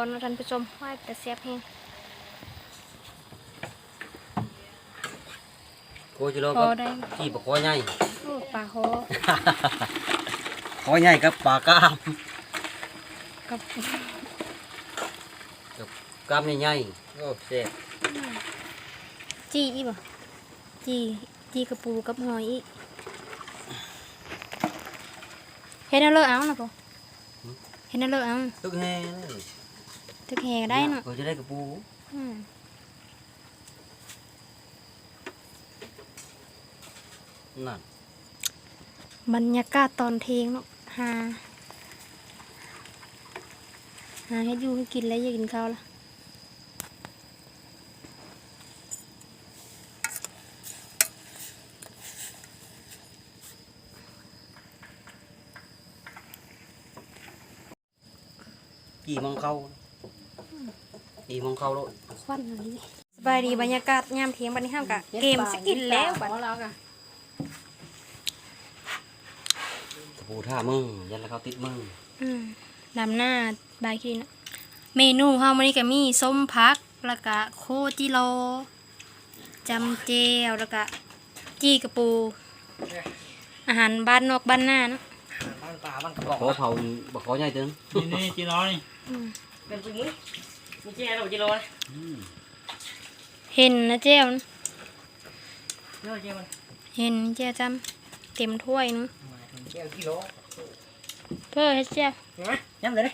อนท่านผู้ชมว่าแต่เสียบเฮงโคจิโร่พกัอบได้ที่ปลาคอใหญ่โอ้ปลาโหคอใหญ่กับปลากล้ามกับกล้ามใหญ่ๆโอ้เซ่บจี้อีบ่จี้จี้กระปูกับหอยอีเฮ็ดเอาเลยเอาล่ะพ่อเฮ็ดเอาเลยเอาตึกแห่ เลยตึกแหก็ได้เนาะเขาจะได้กระปูอืมนั่นบรรยากาศตอนเทงเนาะหาหาเฮ็ดอยู่ให้กินแล้วอยากกินข้าวละกี่มองเข้า กี่มองเข้าแล้วควันสบายดีบรรยากาศยามเที่ยงบัดนี้ห้ามกะเกมสกินแล้วบัดของเรากะกระปูท่ามึงยันแล้วเขาติดมึงอืมดำหน้าบายคินเมนูเฮามื้อนี้ก็มีส้มพักแล้วก็โคจิโรจำเจวแล้วก็จี้กระปู อาหารบ้านนอกบ้านหน้าเนาะบ้านป่าบ้านกระปบอกคอเผาปลาคอใหญ่ตึงนี่จีร้อนี่อืมเป็นตัว นี้มีเจ๊เราจีร้อยอืมเห็นนะเจ้วนะเนาะเจ๊มันเห็นเจ้วจำเต็มถ้วยนึงเจ๊กิโลเพื่อให้เจ้วเห็นไหมย้ำเลยดิ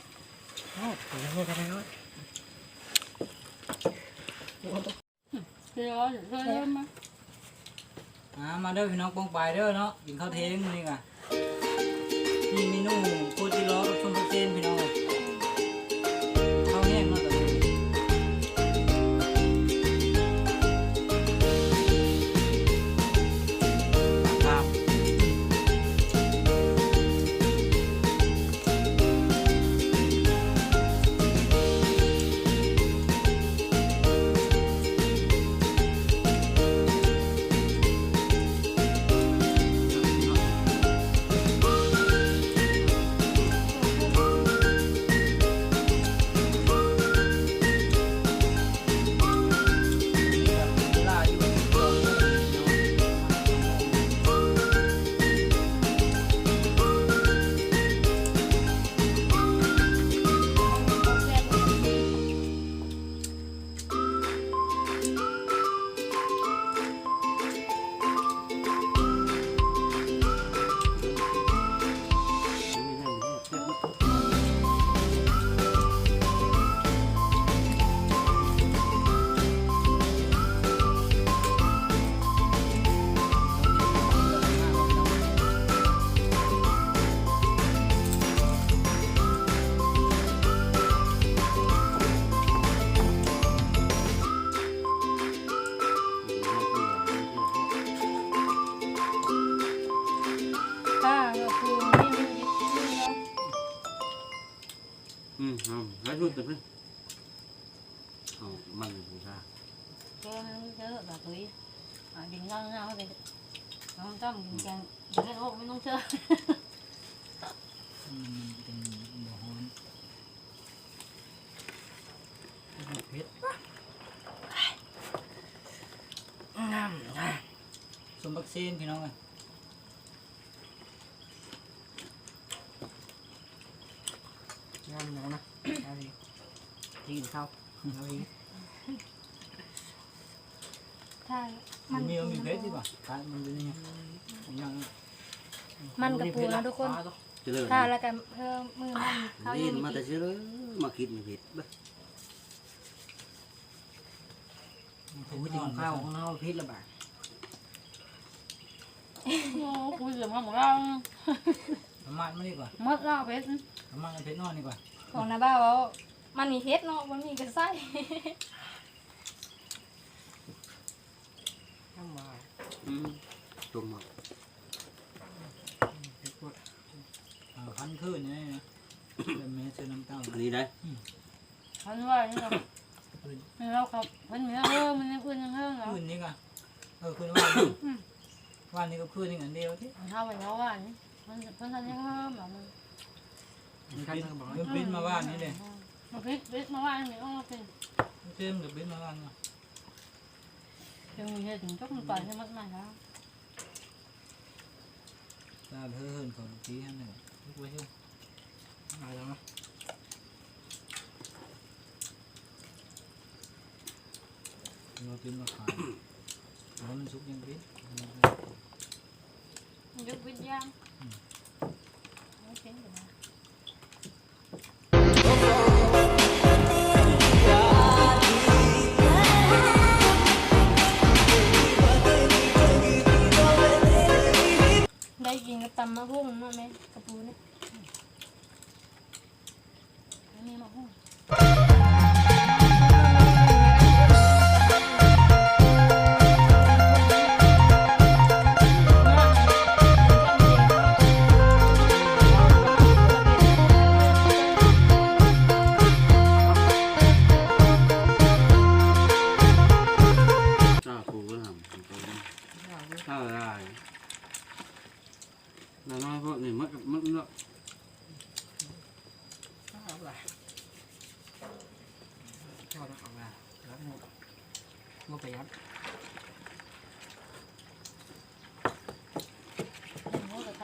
โอ้ยยังไม่ทันเลยจีร้อยเริ่มมาอ่ามาเด้อพี่น้องปองไปายเด้อเนาะกินข้าวเทงมื้อนี่ก่ะมีเมนูโคจิโร่กับชมพูเซนพี่น้อง อืมเอาให้ดูกันเพิ่งเอามันบูชาก็เยอะแบบตุ้ยดินเงาเงาไปน้องต้อมกินแกงกินไม่โอ้ไม่ต้องเชื่ออืมเป็นบ่ฮ้อนเผ็ดน้ำนะสมบักเซนพี่น้องกันน้ำนะเอาดิ กินข้าวเอาดิใช่มันมีมันมีเผ็ดดีป่ะทานมันอยู่นี่ยังมันกระปูนะทุกคนเจริญถ้าแล้วกันเพิ่มมือมันเขาเรียัยงนมีมาแต่กินเชื่อเลยมาคิดมาเห็ดเบ้อผมไม่กินข้าวของเราพิษละบาทโอ้คุยเรื่องของเราน้ำมันไม่ดีกว่ามัดเราเพชรน้ำมันเผ็ดนอนดีกว่าของนาบ้าว่า มันมีเฮ็ดเนาะมันมีกระไส้ทำมาอืมจุ่มมาเผ็ดกว่าอ่าพันขึ้นนี่นะเป็นเมสเซอร์น้ำเต้าอันนี้ได้พันว่านี่เราเราครับมันมีเออมันยังอื่นยังเฮิงเราขึ้นนี่ก็เออขึ้นวันนี้วันนี้ก็ขึ้นอีกอันเดียวที่มันเข้าไปแล้วว่านี่มันมันทันยังเฮิงแบบมันมันปิ้นมันปิ้นมาว่านนี่เลยมาพริกพริกมาว่างนี่อ้อเป็นเต็มกับเบ็ดมาบ้างเนาะเดี๋ยวมีเห็ดถึงจกมันปล่อยให้มันมาแล้วตาเพิ่นของทีให้หนึ่งลุก ไว้ช่วยมาแล้วเนาะเราเป็นมาขายแล้วมันสุกยังเบ็ดยกวิญญาณไม่เป็นอยู่นะำมะฮุ่งเนาะแม่กระปูเนี่ย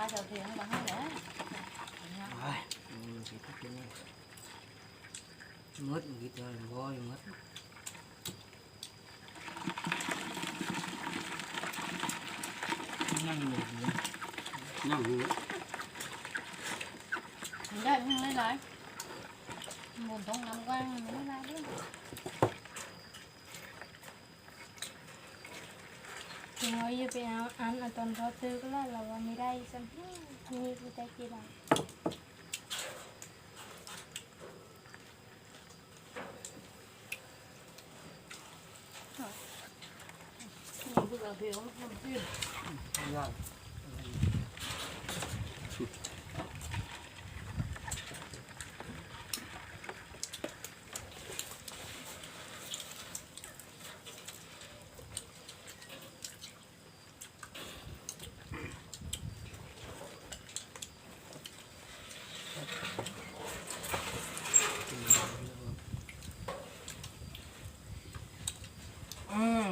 โอ้แต่ข้าจะเอาเทียนมาให้แล้วไปอืมสิทักกินเลยม ถึงเราจะไปเอาอันเอาตอนเขาซื้อก็แล้วเราว่าไม่ได้สักมีกูใจกี่บาทมันพูดเอาเทียนมันขึ้นยอด อืม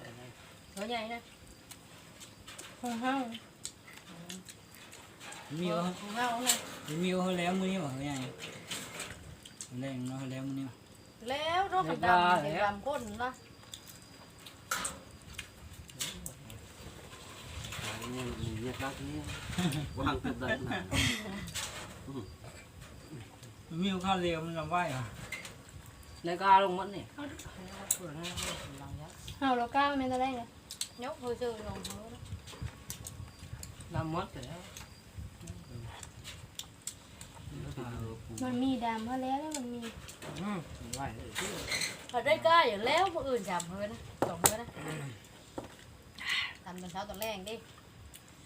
เนี่ยเนี่ยรักเนี่ยวางติดได้นะมีวข้าวเรียวมันลำไหวอะในกาลงมันนี่เฮาเราก้าวแม่นตะได้ไง ยก hơi sơ lòng hứa ลำมดแล้วมันมีดำเพราะแล้วแล้วมันมี อืมไหวเลย ở đây ca ở léo mà อื่ n giảm hơn tổng hơn làm lần sau toàn len đi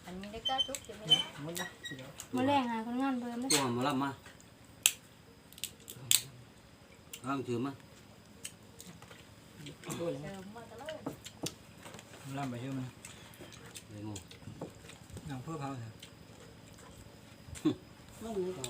anh mình đi cá chút thì mới đấy มันนะเดี๋ยวมาแรงหาคนงานเบิ่มเลยตัวมาลับมาลังถือมา ดูเลย chờ mà tao nói ลำไปเชื่อมั้ยเลยงูน้ำเพื่อเขาเถอะมันนี่ก็